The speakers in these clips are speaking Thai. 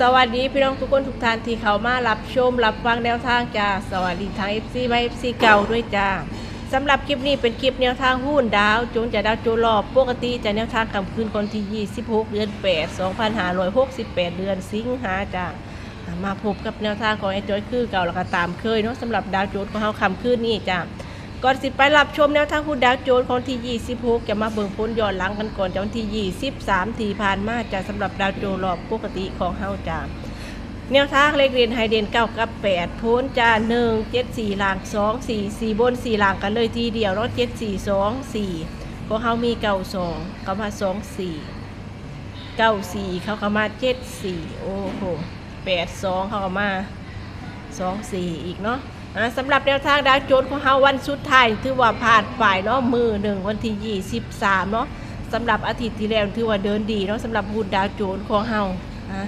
สวัสดีพี่น้องทุกคนทุกท่านที่เขามารับชมรับฟังแนวทางจ้าสวัสดีทาง FC มา FC เก่าด้วยจ้าสำหรับคลิปนี้เป็นคลิปแนวทางหุ้นดาวโจนจะดาวโจรอบปกติจะแนวทางกำคืนคนที่ 26 เดือน 8 2568 เดือนสิงหาจ้ามาพบกับแนวทางของไอ้จอยคือเก่าแล้วก็ตามเคยเนาะสำหรับดาวโจนของเฮาคำคืนนี้จ้า ก่อนสิไปรับชมแนวทางคุณดาวโจนของที่ 26 จะมาเบิ่งพ้นย้อนหลังกันก่อนจากวันที่ 23 ที่ผ่านมาจะสำหรับดาวโจนรอบปกติของเฮาจ้าแนวทางเลขเรียนไฮเดน9กับ8พ้นจ้า1 7 4หลัง2 4 4บน4หลังกันเลยทีเดียวเนาะ7 4 2 4ของเฮามี9 2ก็มา2 4 9 4เขาก็มา7 4โอ้โห8 2เขาก็มา2 4อีกเนาะ สำหรับแนวทางดาวโจนของเฮาวันสุดท้ายถือว่าผ่านฝ่ายเนาะมือหนึ่งวันที่23เนาะสำหรับอาทิตย์ที่แล้วถือว่าเดินดีเนาะสำหรับหุ้นดาวโจนของเฮาอะ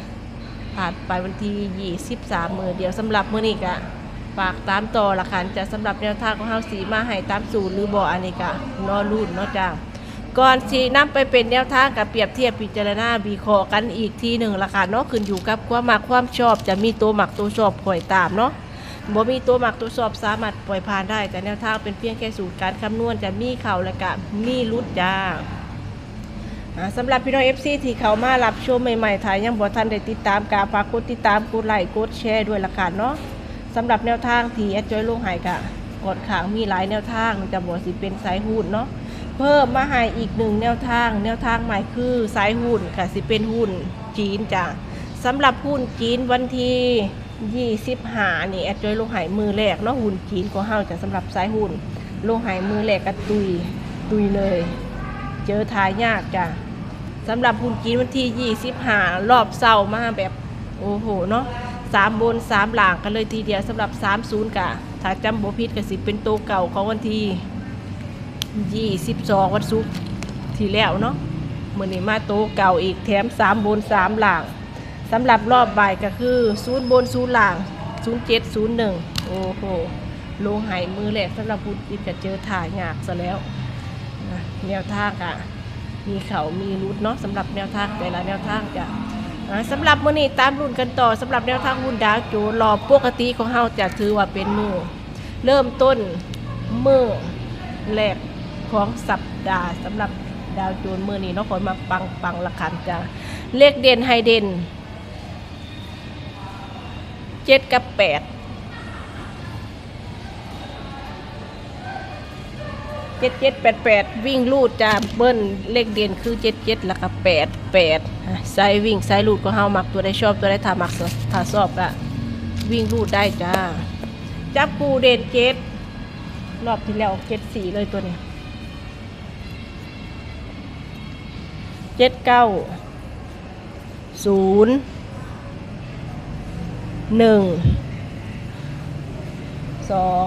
ผ่านไปวันที่23มือเดียวสำหรับมื้อนี้ก็ฝากตามต่อละกันจะสำหรับแนวทางของเฮาสีมาให้ตามสูตรหรือบ่อันนี้ก็รอรุ่นเนาะจ้าก่อนสีนำไปเป็นแนวทางกับเปรียบเทียบพิจารณาวิเคราะห์กันอีกทีหนึ่งละกันเนาะขึ้นอยู่กับความมักความชอบจะมีตัวหมักตัวชอบคอยตามเนาะ บ่มีตัวหมักตัวสอบสามารถปล่อยผ่านได้แต่แนวทางเป็นเพียงแค่สูตรการคำนวณจะมีเข่าและกะมีรุดจ้าสำหรับพี่น้อง FC ที่เขามารับชมใหม่ๆถ่ายยังบ่ทันได้ติดตามกาฝากกดติดตามกดไลค์กดแชร์ด้วยละกันเนาะสำหรับแนวทางที่แอดจอยลงหายกะกดขางมีหลายแนวทางจะบ่สิเป็นสายหุ้นเนาะเพิ่มมาให้อีกหนึ่งแนวทาง แนวทางใหม่คือสายหุ้นค่ะสิเป็นหุ้นจีนจ้ะสำหรับหุ้นจีนวันที่ ยี่สิบหานี่แอดจอยลงหายมือแรกเนาะหุ่นจีนก็เฮาจะสำหรับสายหุ่นลงหายมือแรกก็ตุยตุยเลย เจอทายยากจ้ะสำหรับหุ่นจีนวันที่ยี่สิบหารอบเศร้ามาแบบโอ้โหเนาะสามบนสามหลังกันเลยทีเดียวสำหรับสามศูนย์กะถ้าจำโบพิษก็สิเป็นตัวเก่าของวันที่ยี่สิบสองวันศุกร์ที่แล้วเนาะมือนี้มาโตวเก่าอีกแถมสามบนสามหลัง สำหรับรอบบ่ายก็คือศูนย์บนศูนย์ล่างศูนย์เจ็ดศูนย์หนึ่งโอ้โหลงหายมือแรกสำหรับผู้ที่จะเจอถ่ายยากซะแล้วแนวทางอะมีเขามีรุดเนาะสำหรับแนวทางแต่ละแนวทางจ้ะสำหรับมื้อนี้ตามรุ่นกันต่อสำหรับแนวทางหุ้นดาวโจรอบปกติของเฮาจะถือว่าเป็นมือเริ่มต้นมือแรกของสัปดาห์สำหรับดาวโจนมือนี้เนาะคนมาปังปังละคันจ้ะเลขเด่นไฮเด่น เจ็ดกับแปดเจ็ดเจ็ดแปดแปดวิ่งลูดจะเบิ้ลเลขเด่นคือเจ็ดเจ็ดแล้วก็แปดแปดสายวิ่งสายลูดก็เฮามักตัวได้ชอบตัวได้ถามักถ้าชอบก็วิ่งลูดได้จ้า จับปูเด่นเจ็ดรอบที่แล้วเจ็ดสี่เลยตัวนี้เจ็ดเก้าศูนย์ หนึ่งสอง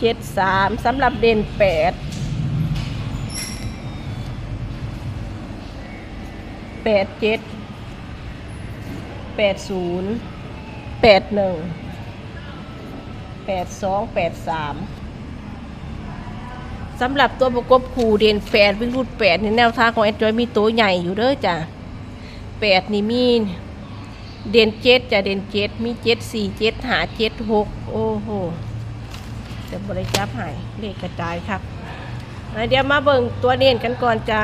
เจ็ดสามสำหรับเด่นแปดแปดเจ็ดแปดศูนย์แปดหนึ่งแปดสองแปดสามสำหรับตัวประกบคู่เด่นแปดวิ่งรูดแปดในแนวทางของแอนดรอยมีตัวใหญ่อยู่เด้อจ้ะแปดนี่มี เด่นเจ็ดจะเด่นเจ็ดมีเจ็ดสี่เจ็ดหาเจ็ดหกโอ้โหจะบริจับใหายเลขกระจายครับเดี๋ยวมาเบิ่งตัวเด่นกันก่อนจ้า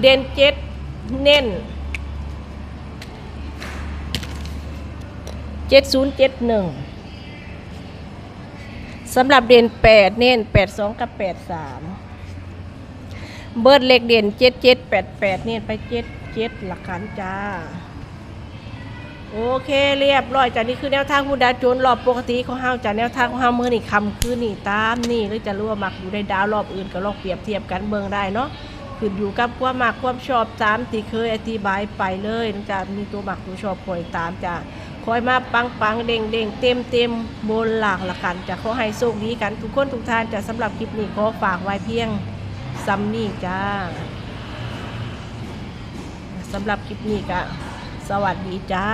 เด่นเจ็ดเน้นเจ็ดศูนย์เจ็ดหนึ่งสำหรับเด่นแปดเน้นแปดสองกับแปดสาม เบิร์ดเล็กเด่นเจ็ดเจ็ดแปดแปดเนี่ยไปเจ็ดเจ็ดหลักขันจ้า โอเคเรียบร้อยจ้านี่คือแนวทางคุณดาวโจนรอบปกติของเฮาจ้าแนวทางของเฮามือนี่คำคือนี่ตามนี่หรือจะรู้ว่ามักอยู่ในดาวรอบอื่นก็ลองเปรียบเทียบกันเบิ่งได้เนาะขึ้นอยู่กับความมักความชอบตามที่เคยอธิบายไปเลยนะจ้ามีตัวมักตัวชอบคอยตามจ้าคอยมาปังปังเด้งเด้งเต็มเต็มบนหลักละกันจะขอให้โชคดีกันทุกคนทุกท่านจะสำหรับคลิปนี้ขอฝากไว้เพียง ซัมนี่จ้าสำหรับคลิปนี้ก็สวัสดีจ้า